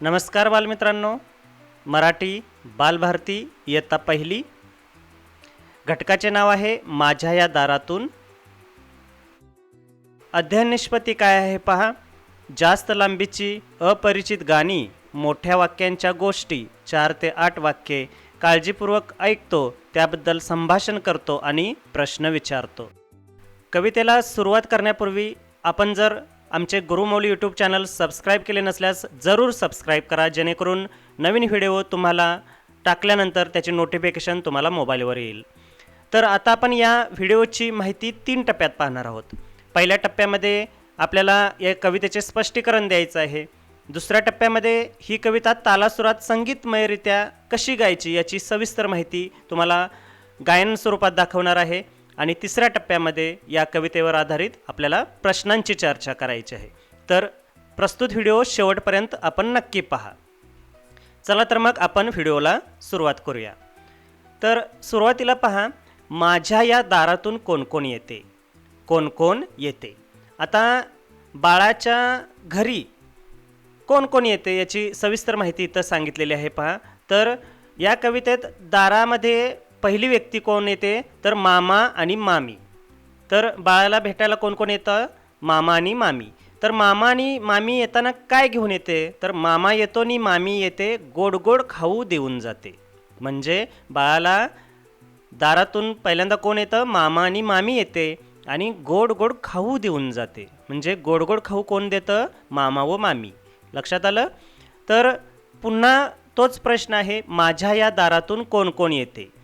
नमस्कार बालमित्रांनो. मराठी बालभारती इयत्ता पहिली. घटकाचे नाव आहे माझ्या या दारातून. अध्ययन निष्पत्ती काय आहे पहा. जास्त लांबीची अपरिचित गाणी मोठ्या वाक्यांच्या गोष्टी चार ते आठ वाक्ये काळजीपूर्वक ऐकतो त्याबद्दल संभाषण करतो आणि प्रश्न विचारतो. कवितेला सुरुवात करण्यापूर्वी आपण जर आमचे गुरुमौली यूट्यूब चॅनल सबस्क्राईब केले नसल्यास जरूर सबस्क्राईब करा जेणेकरून नवीन व्हिडिओ तुम्हाला टाकल्यानंतर त्याचे नोटिफिकेशन तुम्हाला मोबाईलवर येईल. तर आता आपण या व्हिडिओची माहिती तीन टप्प्यात पाहणार आहोत. पहिल्या टप्प्यामध्ये आपल्याला या कवितेचे स्पष्टीकरण द्यायचं आहे. दुसऱ्या टप्प्यामध्ये ही कविता तालासुरात संगीतमयरित्या कशी गायची याची सविस्तर माहिती तुम्हाला गायन स्वरूपात दाखवणार आहे. आणि तिसऱ्या टप्प्यामध्ये या कवितेवर आधारित आपल्याला प्रश्नांची चर्चा करायची आहे. तर प्रस्तुत व्हिडिओ शेवटपर्यंत आपण नक्की पहा. चला तर मग आपण व्हिडिओला सुरुवात करूया. तर सुरुवातीला पहा माझ्या या दारातून कोण कोण येते? कोण कोण येते? आता बाळाच्या घरी कोण कोण येते याची सविस्तर माहिती इथं सांगितलेली आहे पहा. तर या कवितेत दारामध्ये पहिली व्यक्ती कोण येते? तर मामा आणि मामी. तर बाळाला भेटायला कोण कोण येतं? मामा आणि मामी. तर मामा आणि मामी येताना काय घेऊन येते? तर मामा येतो आणि मामी येते गोड गोड खाऊ देऊन जाते. म्हणजे बाळाला दारातून पहिल्यांदा कोण येतं? मामा आणि मामी येते आणि गोड गोड खाऊ देऊन जाते. म्हणजे गोड गोड खाऊ कोण देतं? मामा व मामी. लक्षात आलं? तर पुन्हा तोच प्रश्न आहे माझ्या या दारातून कोण कोण येते?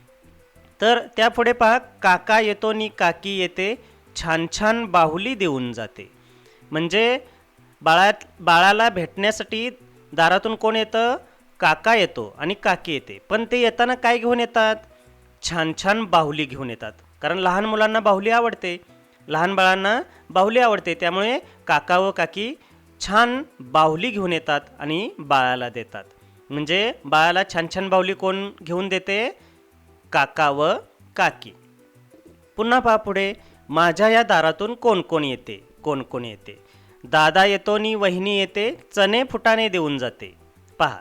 तर त्यापुढे पहा काका येतो आणि काकी येते छान छान बाहुली देऊन जाते. म्हणजे बाळात बाळाला भेटण्यासाठी दारातून कोण येतं? काका येतो आणि काकी येते. पण ते येताना काय घेऊन येतात? छान छान बाहुली घेऊन येतात. कारण लहान मुलांना बाहुली आवडते. लहान बाळांना बाहुली आवडते. त्यामुळे काका व काकी छान बाहुली घेऊन येतात आणि बाळाला देतात. म्हणजे बाळाला छान छान बाहुली कोण घेऊन देते? काका व काकी. पुन्हा पहा पुढे माझ्या या दारातून कोण कोण येते कोण कोण येते? दादा येतो आणि वहिनी येते चणे फुटाने देऊन जाते. पहा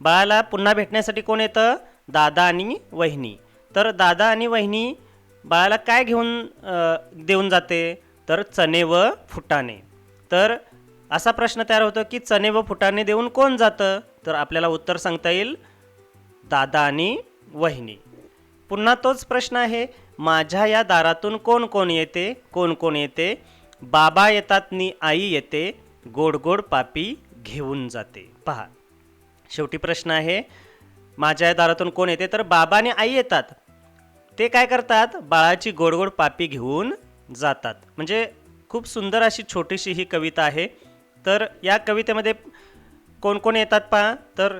बाळाला पुन्हा भेटण्यासाठी कोण येतं? दादा आणि वहिनी. तर दादा आणि वहिनी बाळाला काय घेऊन देऊन जाते? तर चणे व फुटाणे. तर असा प्रश्न तयार होतो की चणे व फुटाणे देऊन कोण जातं? तर आपल्याला उत्तर सांगता येईल दादा आणि वहिनी. पुन्हा तोच प्रश्न आहे माझ्या या दारातून कोण कोण येते कोण कोण येते? बाबा येतात नी आई येते गोड गोड पापी घेऊन जाते. पहा शेवटी प्रश्न आहे माझ्या या दारातून कोण येते? तर बाबा आणि आई येतात. ते काय करतात? बाळाची गोड गोड पापी घेऊन जातात. म्हणजे खूप सुंदर अशी छोटीशी ही कविता आहे. तर या कवितेमध्ये कोण कोण येतात पहा. तर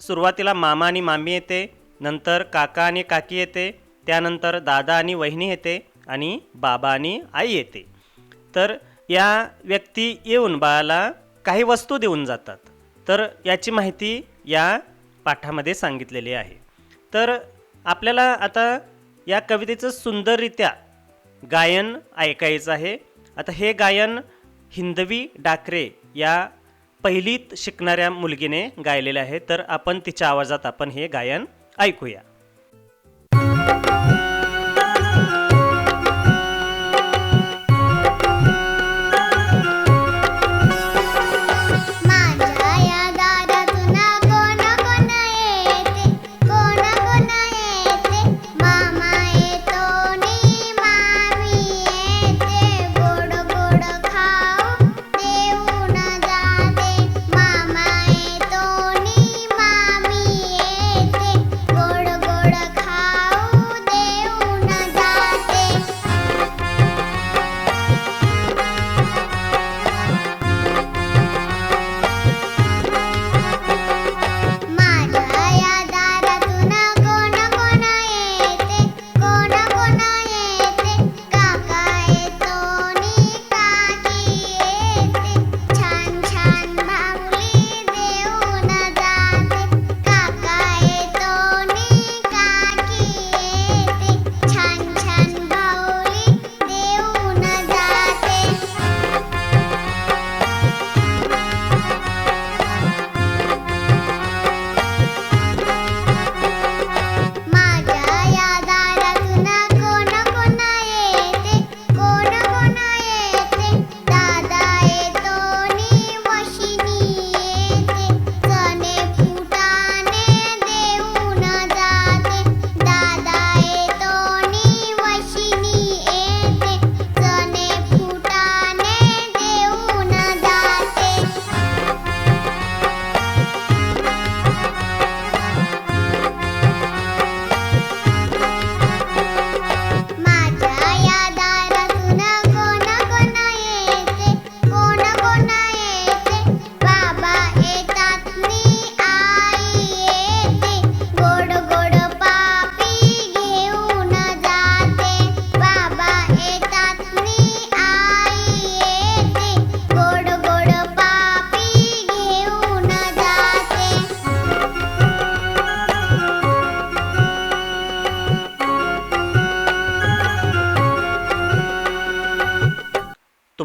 सुरुवातीला मामा आणि मामी येते नंतर काका आणि काकी येते त्यानंतर दादा आणि वहिनी येते आणि बाबा आणि आई येते. तर या व्यक्ती येऊन बाळाला काही वस्तू देऊन जातात. तर याची माहिती या पाठामध्ये सांगितलेली आहे. तर आपल्याला आता या कवितेचं सुंदररित्या गायन ऐकायचं आहे. आता हे गायन हिंदवी डाकरे या पहिलीत शिकणाऱ्या मुलगीने गायलेले आहे. तर आपण तिच्या आवाजात आपण हे गायन ऐकूया.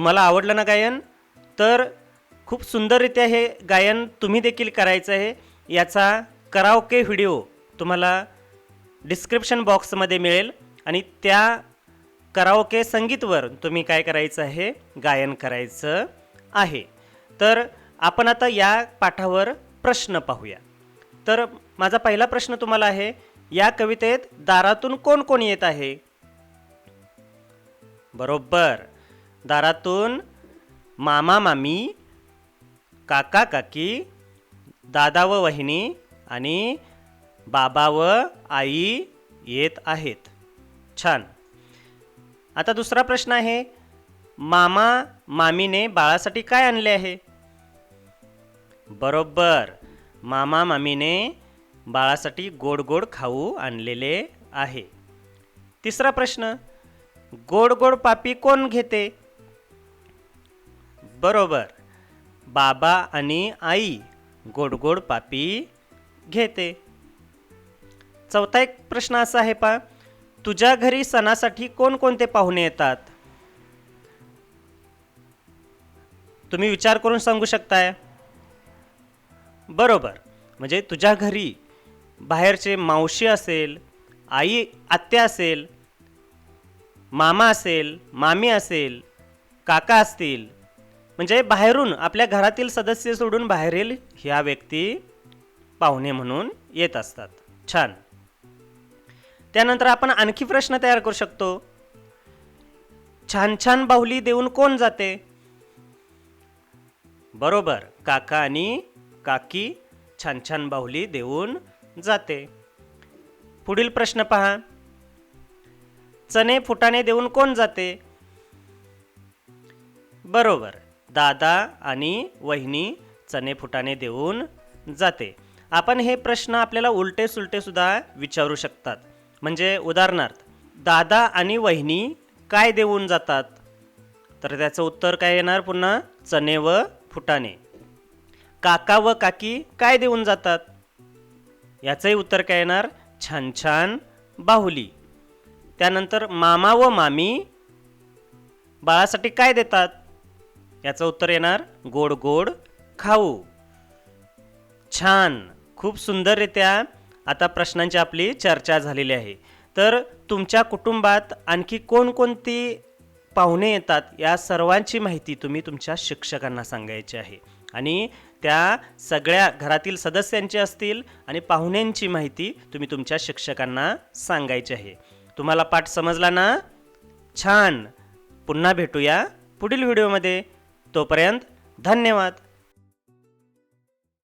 तुम्हाला आवडलं ना गायन? तर खूप सुंदररित्या हे गायन तुम्ही देखील करायचं आहे. याचा कराओके व्हिडिओ तुम्हाला डिस्क्रिप्शन बॉक्समध्ये मिळेल आणि त्या कराओके संगीतवर तुम्ही काय करायचं आहे? गायन करायचं आहे. तर आपण आता या पाठावर प्रश्न पाहूया. तर माझा पहिला प्रश्न तुम्हाला आहे या कवितेत दारातून कोण कोण येत आहे? बरोबर. दारातून मामा मामी काका काकी दादा व वहिनी आणि बाबा व आई येत आहेत. छान. आता दुसरा प्रश्न आहे मामा मामीने बाळासाठी काय आणले आहे? बरोबर. मामा मामीने बाळासाठी गोड गोड खाऊ आणलेले आहे. तिसरा प्रश्न गोड गोड पापी कोण घेते? बरोबर. बाबा आणि आई गोड गोड पापी घेते. चौथा एक प्रश्न असा आहे पा तुझ्या घरी सणासाठी कोणकोणते पाहुणे येतात? तुम्ही विचार करून सांगू शकताय? बरोबर. म्हणजे तुझ्या घरी बाहेरचे मावशी असेल आई आत्या असेल मामा असेल मामी असेल काका असतील म्हणजे बाहेरून आपल्या घरातील सदस्य सोडून बाहेरील ह्या व्यक्ती पाहुणे म्हणून येत असतात. छान. त्यानंतर आपण आणखी प्रश्न तयार करू शकतो. छान छान बाहुली देऊन कोण जाते? बरोबर काका आणि काकी छान छान बाहुली देऊन जाते. पुढील प्रश्न पहा. चणे फुटाणे देऊन कोण जाते? बरोबर. दादा आणि वहिनी चणे फुटाणे देऊन जाते. आपण हे प्रश्न आपल्याला उलटे सुलटे सुद्धा विचारू शकतात. म्हणजे उदाहरणार्थ दादा आणि वहिनी काय देऊन जातात? तर त्याचं उत्तर काय येणार पुन्हा? चणे व फुटाणे. काका व काकी काय देऊन जातात? याचंही उत्तर काय येणार? छान छान बाहुली. त्यानंतर मामा व मामी बाळासाठी काय देतात? याचं उत्तर येणार गोड गोड खाऊ. छान. खूप सुंदररित्या आता प्रश्नांची आपली चर्चा झालेली आहे. तर तुमच्या कुटुंबात आणखी कोणकोणती पाहुणे येतात या सर्वांची माहिती तुम्ही तुमच्या शिक्षकांना सांगायची आहे. आणि त्या सगळ्या घरातील सदस्यांची असतील आणि पाहुण्यांची माहिती तुम्ही तुमच्या शिक्षकांना सांगायची आहे. तुम्हाला पाठ समजला ना? छान. पुन्हा भेटूया पुढील व्हिडिओमध्ये. तोपर्यंत धन्यवाद.